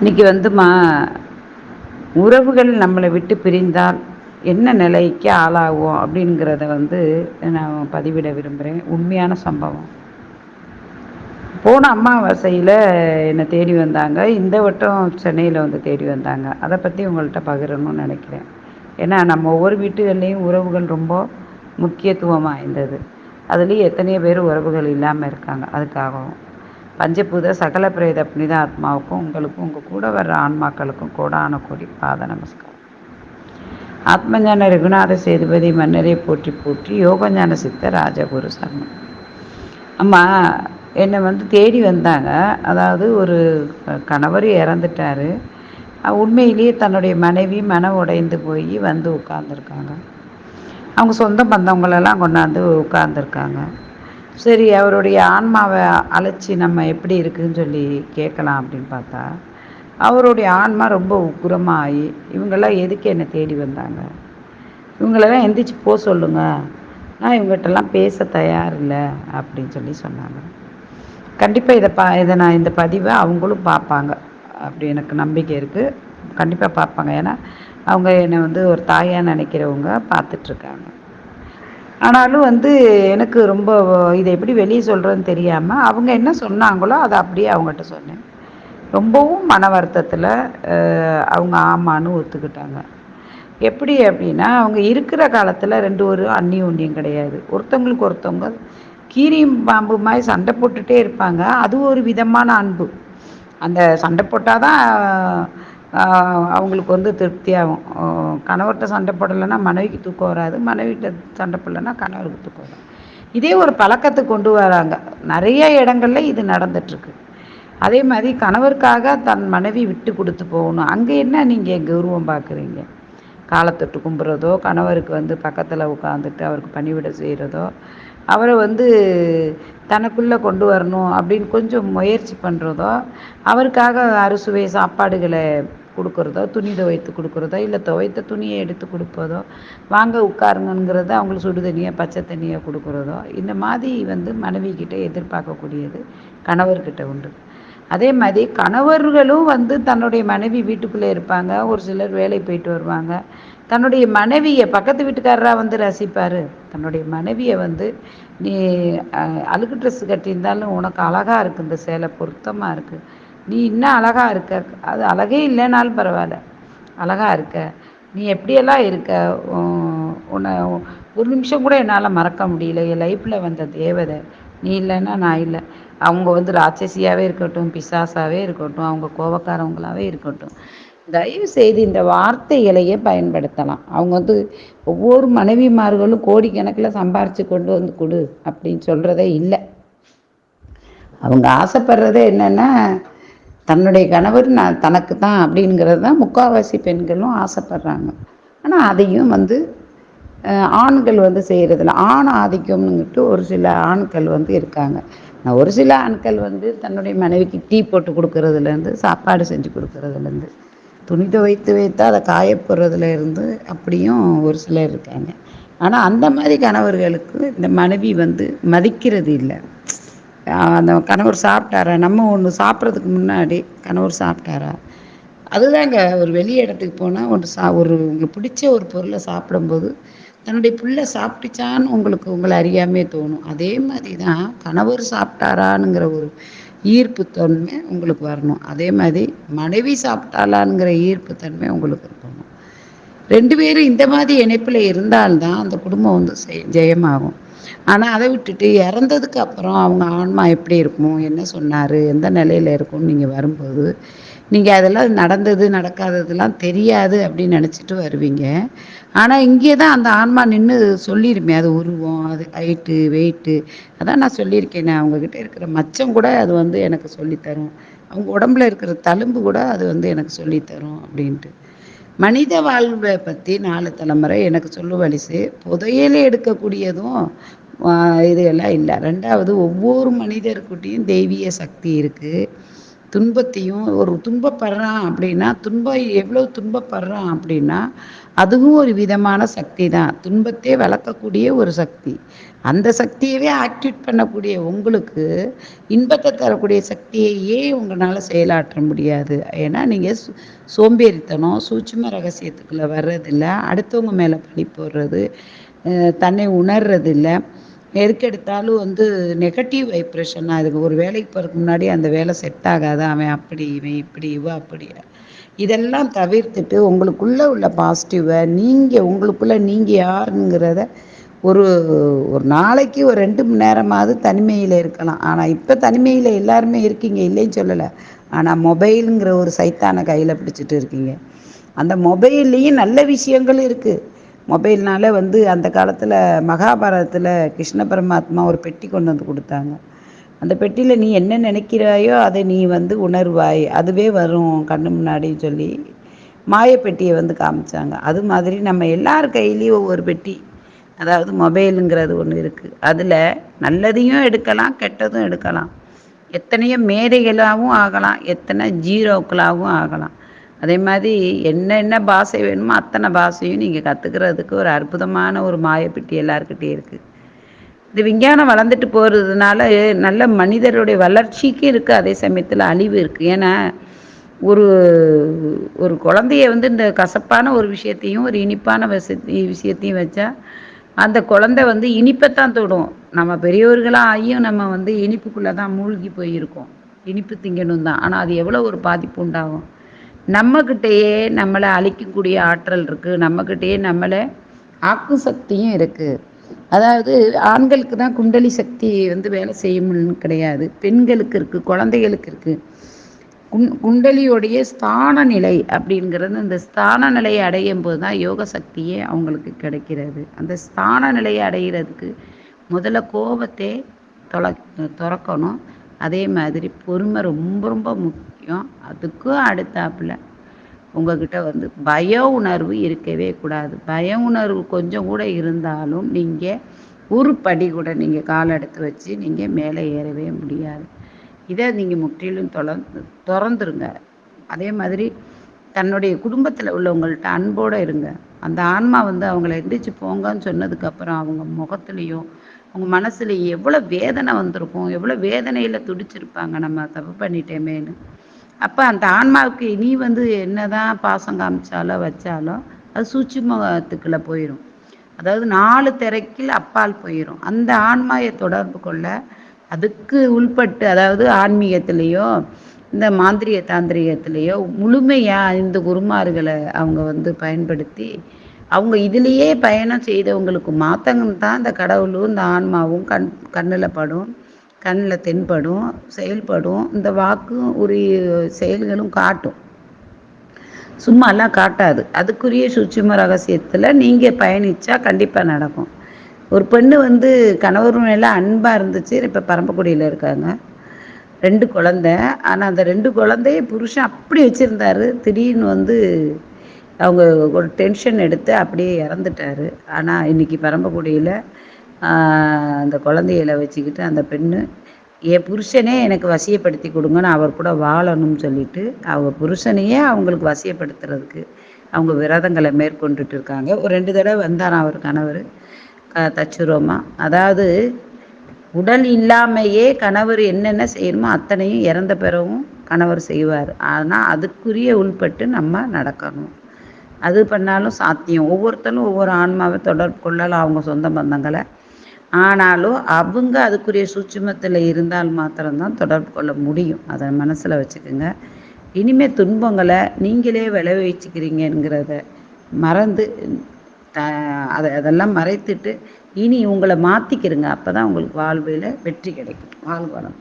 இன்றைக்கி வந்துமா உறவுகள் நம்மளை விட்டு பிரிந்தால் என்ன நிலைக்கு ஆளாகும் அப்படிங்கிறத வந்து நான் பதிவிட விரும்புகிறேன் உண்மையான சம்பவம். போன அம்மாவாசையில் என்னை தேடி வந்தாங்க. இந்த வட்டம் சென்னையில் வந்து தேடி வந்தாங்க. அதை பற்றி உங்கள்கிட்ட பகிரணும்னு நினைக்கிறேன். ஏன்னா நம்ம ஒவ்வொரு வீட்டுகள்லேயும் உறவுகள் ரொம்ப முக்கியத்துவம் வாய்ந்தது அதுலேயும் எத்தனையோ பேர் உறவுகள் இல்லாமல் இருக்காங்க. அதுக்காகவும். பஞ்சபூத சகல பிரேத புனித ஆத்மாவுக்கும் உங்களுக்கும் உங்கள் கூட வர்ற ஆன்மாக்களுக்கும் கோடான கோடி பாத நமஸ்காரம். ஆத்மஞான ரகுநாத சேதுபதி மன்னரை போற்றி போற்றி யோகஞான சித்த ராஜகுரு சர்மன் அம்மா என்னை வந்து தேடி வந்தாங்க. அதாவது ஒரு கணவர் இறந்துட்டார். உண்மையிலேயே தன்னுடைய மனைவி மனம் உடைந்து போய் வந்து உட்காந்துருக்காங்க அவங்க சொந்த பந்தவங்களெல்லாம் கொண்டாந்து உட்காந்துருக்காங்க சரி அவருடைய ஆன்மாவை அழைச்சி நம்ம எப்படி இருக்குதுன்னு சொல்லி கேட்கலாம் அப்படின்னு பார்த்தா அவருடைய ஆன்மா ரொம்ப உக்குரமாகி இவங்கெல்லாம் எதுக்கு என்னை தேடி வந்தாங்க? இவங்களெல்லாம் எந்திரிச்சு போக சொல்லுங்கள் நான் இவங்ககிட்டலாம் பேச தயார் இல்லை அப்படின்னு சொல்லி சொன்னாங்க. கண்டிப்பாக இதை பா இதை நான் இந்த பதிவை அவங்களும் பார்ப்பாங்க. அப்படி எனக்கு நம்பிக்கை இருக்குது கண்டிப்பாக பார்ப்பாங்க. ஏன்னா அவங்க என்னை வந்து ஒரு தாயாக நினைக்கிறவங்க பார்த்துட்ருக்காங்க ஆனாலும் வந்து எனக்கு ரொம்ப இதை எப்படி வெளியே சொல்கிறதுன்னு தெரியாமல் அவங்க என்ன சொன்னாங்களோ அதை அப்படியே அவங்ககிட்ட சொன்னேன். ரொம்பவும் மன வருத்தத்தில் அவங்க ஆமான்னு ஒத்துக்கிட்டாங்க. எப்படி அப்படின்னா அவங்க இருக்கிற காலத்தில் ரெண்டு ஒரு அன்னி ஒன்றியம் கிடையாது. ஒருத்தவங்களுக்கு ஒருத்தவங்க கீரியும் பாம்பு மாதிரி சண்டை போட்டுகிட்டே இருப்பாங்க. அது ஒரு விதமான அன்பு. அந்த சண்டை போட்டால் தான் அவங்களுக்கு வந்து திருப்தியாகும். கணவர்கிட்ட சண்டை போடலைன்னா மனைவிக்கு தூக்கம் வராது. மனைவிட்ட சண்டை போடலைன்னா கணவருக்கு தூக்கம் வராது. இதே ஒரு பழக்கத்தை கொண்டு வராங்க. நிறைய இடங்கள்ல இது நடந்துட்டுருக்கு. அதே மாதிரி கணவருக்காக தன் மனைவி விட்டு கொடுத்து போகணும். அங்கே என்ன நீங்கள் கௌரவம் பார்க்குறீங்க காலத்தொட்டு கும்புறதோ கணவருக்கு வந்து பக்கத்தில் உட்காந்துட்டு அவருக்கு பணிவிட செய்கிறதோ அவரை வந்து தனக்குள்ளே கொண்டு வரணும் அப்படின்னு கொஞ்சம் முயற்சி பண்ணுறதோ அவருக்காக அறுசுவை சாப்பாடுகளை கொடுக்குறதோ? துணி துவைத்து கொடுக்குறதோ? இல்லை துவைத்த துணியை எடுத்து கொடுப்பதோ? வாங்க உட்காருங்கிறத அவங்களுக்கு சுடு தண்ணியை பச்சை தண்ணியை கொடுக்குறதோ? இந்த மாதிரி வந்து மனைவிக்கிட்ட எதிர்பார்க்கக்கூடியது கணவர்கிட்ட உண்டு. அதே மாதிரி கணவர்களும் வந்து தன்னுடைய மனைவி வீட்டுக்குள்ளே இருப்பாங்க. ஒரு சிலர் வேலை போயிட்டு வருவாங்க. தன்னுடைய மனைவியை பக்கத்து வீட்டுக்காரராக வந்து ரசிப்பார். தன்னுடைய மனைவியை வந்து நீ அழுக்கு ட்ரெஸ் கட்டியிருந்தாலும் உனக்கு அழகாக இருக்குது இந்த சேலை பொருத்தமாக இருக்குது நீ இன்னும் அழகாக இருக்க. அது அழகே இல்லைனாலும் பரவாயில்ல. அழகாக இருக்க. நீ எப்படியெல்லாம் இருக்க? உன்னை ஒரு நிமிஷம் கூட என்னால் மறக்க முடியல. என் லைஃப்பில் வந்த தேவதை. நீ இல்லைன்னா நான் இல்லை. அவங்க வந்து ராட்சசியாகவே இருக்கட்டும் பிசாசாகவே இருக்கட்டும் அவங்க கோபக்காரவங்களாகவே இருக்கட்டும். தயவு செய்து இந்த வார்த்தைகளையே பயன்படுத்தலாம். அவங்க வந்து ஒவ்வொரு மனைவிமார்களும் கோடிக்கணக்கில் சம்பாரித்து கொண்டு வந்து கொடு அப்படின்னு சொல்கிறதே இல்லை. அவங்க ஆசைப்படுறதே என்னென்னா தன்னுடைய கணவர் நான் தனக்கு தான் அப்படிங்கிறது தான் முக்கால்வாசி பெண்களும் ஆசைப்படுறாங்க. ஆனால் அதையும் வந்து ஆண்கள் வந்து செய்கிறதில்ல ஆண் ஆதிக்கம்னுங்கிட்டு ஒரு சில ஆண்கள் வந்து இருக்காங்க. நான் ஒரு சில ஆண்கள் வந்து தன்னுடைய மனைவிக்கு டீ போட்டு கொடுக்கறதுலேருந்து சாப்பாடு செஞ்சு கொடுக்கறதுலேருந்து துணி துவைத்து வைத்து அதை காய இருந்து அப்படியும் ஒரு சிலர் இருக்காங்க. ஆனால் அந்த மாதிரி கணவர்களுக்கு இந்த மனைவி வந்து மதிக்கிறது இல்லை. அந்த கணவர் சாப்பிட்டாரா? நம்ம ஒன்று சாப்பிட்றதுக்கு முன்னாடி கணவர் சாப்பிட்டாரா? அதுதாங்க ஒரு வெளி இடத்துக்கு போனால் ஒன்று சா ஒரு உங்களுக்கு பிடிச்ச ஒரு பொருளை சாப்பிடும்போது தன்னுடைய பிள்ளை சாப்பிட்டுச்சான்னு உங்களுக்கு உங்களை அறியாமே தோணும். அதே மாதிரி தான் கணவர் சாப்பிட்டாரானுங்கிற ஒரு ஈர்ப்பு தன்மை உங்களுக்கு வரணும். அதே மாதிரி மனைவி சாப்பிட்டாலாங்கிற ஈர்ப்பு தன்மை உங்களுக்கு இருக்கணும் ரெண்டு பேரும் இந்த மாதிரி இணைப்பில் இருந்தால்தான் அந்த குடும்பம் வந்து ஜெயமாகும். ஆனால் அதை விட்டுட்டு இறந்ததுக்கு அப்புறம் அவங்க ஆன்மா எப்படி இருக்கும் என்ன சொன்னார் எந்த நிலையில் இருக்கும்னு நீங்கள் வரும்போது நீங்கள் அதெல்லாம் நடந்தது நடக்காததெல்லாம் தெரியாது அப்படின்னு நினச்சிட்டு வருவீங்க. ஆனால் இங்கே தான் அந்த ஆன்மா நின்று சொல்லிருமே அது உருவம் அது ஹைட்டு வெயிட்டு அதான் நான் சொல்லியிருக்கேனே அவங்கக்கிட்ட இருக்கிற மச்சம் கூட அது வந்து எனக்கு சொல்லித்தரும். அவங்க உடம்புல இருக்கிற தழும்பு கூட அது வந்து எனக்கு சொல்லித்தரும் அப்படின்ட்டு. மனித வாழ்வை பற்றி நாலு தலைமுறை எனக்கு சொல்லு வலிசு. எடுக்கக்கூடியதும் இது எல்லாம் இல்லை. ரெண்டாவது ஒவ்வொரு மனிதர்கிட்டையும் தெய்வீக சக்தி இருக்குது துன்பத்தையும் ஒரு துன்பப்படுறான் அப்படின்னா துன்பம் எவ்வளோ துன்பப்படுறான் அப்படின்னா அதுவும் ஒரு விதமான சக்தி தான் துன்பத்தை வளர்க்கக்கூடிய ஒரு சக்தி. அந்த சக்தியவே ஆக்டிவேட் பண்ணக்கூடிய உங்களுக்கு இன்பத்தை தரக்கூடிய சக்தியையே உங்களால் செயலாற்ற முடியாது. ஏன்னா நீங்கள் சோம்பேறித்தனம் சூட்சும ரகசியத்துக்குள்ளே வர்றதில்ல. அடுத்தவங்க மேலே பழி போடுறது தன்னை உணர்றதில்லை. எதுக்கெடுத்தாலும் வந்து நெகட்டிவ் வைப்ரேஷன் அதுக்கு ஒரு வேலைக்கு போகிறதுக்கு முன்னாடி அந்த வேலை செட் ஆகாது? அவன் அப்படி இவன் இப்படி இவ அப்படி. இதெல்லாம் தவிர்த்துட்டு உங்களுக்குள்ளே உள்ள பாசிட்டிவை நீங்கள் உங்களுக்குள்ளே நீங்கள் யாருங்கிறத ஒரு ஒரு நாளைக்கு ஒரு ரெண்டு மணி நேரமாவது தனிமையில் இருக்கலாம். ஆனால் இப்போ தனிமையில் எல்லாருமே இருக்கீங்க இல்லைன்னு சொல்லலை. ஆனால் மொபைலுங்கிற ஒரு சைத்தான கையில் பிடிச்சிட்டு இருக்கீங்க. அந்த மொபைல்லையும் நல்ல விஷயங்களும் இருக்குது மொபைல்னால வந்து அந்த காலத்தில் மகாபாரதத்தில் கிருஷ்ண பரமாத்மா ஒரு பெட்டி கொண்டு வந்து கொடுத்தாங்க. அந்த பெட்டியில் நீ என்ன நினைக்கிறாயோ அதை நீ வந்து உணர்வாய். அதுவே வரும் கண்ணு முன்னாடின்னு சொல்லி மாயப்பெட்டியை வந்து காமிச்சாங்க. அது மாதிரி நம்ம எல்லார் கையிலையும் ஒவ்வொரு பெட்டி அதாவது மொபைலுங்கிறது ஒன்று இருக்குது அதில் நல்லதையும் எடுக்கலாம் கெட்டதும் எடுக்கலாம். எத்தனையோ மேதைகளாகவும் ஆகலாம் எத்தனை ஜீரோக்களாகவும் ஆகலாம். அதே மாதிரி என்னென்ன பாஷை வேணுமோ அத்தனை பாஷையும் நீங்கள் கற்றுக்கிறதுக்கு ஒரு அற்புதமான ஒரு மாயப்பெட்டி எல்லாருக்கிட்டே இருக்குது இந்த விஞ்ஞானம் வளர்ந்துட்டு போகிறதுனால நல்ல மனிதருடைய வளர்ச்சிக்கு இருக்குது அதே சமயத்தில் அழிவு இருக்குது ஏன்னா ஒரு ஒரு குழந்தைய வந்து இந்த கசப்பான ஒரு விஷயத்தையும் ஒரு இனிப்பான விஷயத்தையும் விஷயத்தையும் வச்சா அந்த குழந்தை வந்து இனிப்பைத்தான் தொடும். நம்ம பெரியவர்களாக ஆகியும் நம்ம வந்து இனிப்புக்குள்ளே தான் மூழ்கி போயிருக்கோம். இனிப்பு திங்கணும் தான் ஆனால் அது எவ்வளோ ஒரு பாதிப்பு உண்டாகும்? நம்மக்கிட்டேயே நம்மளை அழிக்கக்கூடிய ஆற்றல் இருக்குது நம்மக்கிட்டேயே நம்மளை ஆக்கும் சக்தியும் இருக்குது அதாவது ஆண்களுக்கு தான் குண்டலி சக்தி வந்து வேலை செய்யும்னு கிடையாது. பெண்களுக்கு இருக்குது குழந்தைகளுக்கு இருக்குது குண் குண்டலியோடைய ஸ்தான நிலை அப்படிங்கிறது அந்த ஸ்தான நிலையை அடையும் போது தான் யோக சக்தியே அவங்களுக்கு கிடைக்கிறது. அந்த ஸ்தான நிலையை அடைகிறதுக்கு முதல்ல கோபத்தை தொலை துறக்கணும். அதே மாதிரி பொறுமை ரொம்ப ரொம்ப முக்கியம். முக்கியம் அதுக்கும் அடுத்தாப்புல உங்ககிட்ட வந்து பய உணர்வு இருக்கவே கூடாது. பய உணர்வு கொஞ்சம் கூட இருந்தாலும் நீங்கள் ஒரு படி கூட நீங்கள் கால் எடுத்து வச்சு நீங்கள் மேலே ஏறவே முடியாது. இதை நீங்கள் முற்றிலும் தொலந்து திறந்துருங்க. அதே மாதிரி தன்னுடைய குடும்பத்தில் உள்ளவங்கள்ட்ட அன்போடு இருங்க. அந்த ஆன்மா வந்து அவங்கள எந்திரிச்சு போங்கன்னு சொன்னதுக்கப்புறம் அவங்க முகத்துலேயும் அவங்க மனசில் எவ்வளோ வேதனை வந்திருக்கும் எவ்வளோ வேதனையில் துடிச்சிருப்பாங்க. நம்ம தப்பு பண்ணிட்டேமேன்னு. அப்போ அந்த ஆன்மாவுக்கு நீ வந்து என்னதான் பாசம் காமிச்சாலோ வச்சாலோ அது சூட்சுமத்துக்குள்ளே போயிடும் அதாவது நாலு திரைக்கில் அப்பால் போயிடும் அந்த ஆன்மாயை தொடர்பு கொள்ள அதுக்கு உள்பட்டு அதாவது ஆன்மீகத்திலேயோ இந்த மாந்திரிய தாந்திரிகத்திலேயோ முழுமையாக இந்த குருமார்களை அவங்க வந்து பயன்படுத்தி அவங்க இதுலேயே பயணம் செய்தவங்களுக்கு மாத்தங்கம் தான் இந்த கடவுளும் இந்த ஆன்மாவும் கண் கண்ணில் படும். கண்ணில் தென்படும் செயல்படும். இந்த வாக்கும் உரிய செயல்களும் காட்டும். சும்மாலாம் காட்டாது. அதுக்குரிய சுட்சும ரகசியத்தில் நீங்கள் பயணித்தா கண்டிப்பாக நடக்கும். ஒரு பெண்ணு வந்து கணவர் மேலே அன்பாக இருந்துச்சு. இப்போ பரம்பக்குடியில் இருக்காங்க. ரெண்டு குழந்த. ஆனால் அந்த ரெண்டு குழந்தைய புருஷன் அப்படி வச்சுருந்தாரு. திடீர்னு வந்து அவங்க ஒரு டென்ஷன் எடுத்து அப்படியே இறந்துட்டாரு. ஆனால் இன்றைக்கி பரம்பக்குடியில் அந்த குழந்தைகளை வச்சுக்கிட்டு அந்த பெண்ணு என் புருஷனே எனக்கு வசியப்படுத்தி கொடுங்கன்னு அவர் கூட வாழணும்னு சொல்லிட்டு அவங்க புருஷனையே அவங்களுக்கு வசியப்படுத்துறதுக்கு அவங்க விரதங்களை மேற்கொண்டுட்டு இருக்காங்க. ஒரு ரெண்டு தடவை வந்தாராம் அவர் கணவர் தச்சுரோமா. அதாவது உடல் இல்லாமையே கணவர் என்னென்ன செய்யணுமோ அத்தனையும் இறந்த பிறகும் கணவர் செய்வார். ஆனால் அதுக்குரிய உள்பட்டு நம்ம நடக்கணும். அது பண்ணாலும் சாத்தியம். ஒவ்வொருத்தரும் ஒவ்வொரு ஆன்மாவை தொடர்பு கொள்ளலாம் அவங்க சொந்த பந்தங்களை. ஆனாலும் அவங்க அதுக்குரிய சூட்சுமத்தில் இருந்தால் மாத்திரம்தான் தொடர்பு கொள்ள முடியும். அதை மனசில் வச்சுக்கோங்க. இனிமேல் துன்பங்களை நீங்களே விளைவிச்சுக்கிறீங்கிறத மறந்து த அதை அதெல்லாம் மறைத்துட்டு இனி உங்களை மாற்றிக்கிறங்க அப்போ தான் உங்களுக்கு வாழ்வில் வெற்றி கிடைக்கும். வாழ்வு வளம்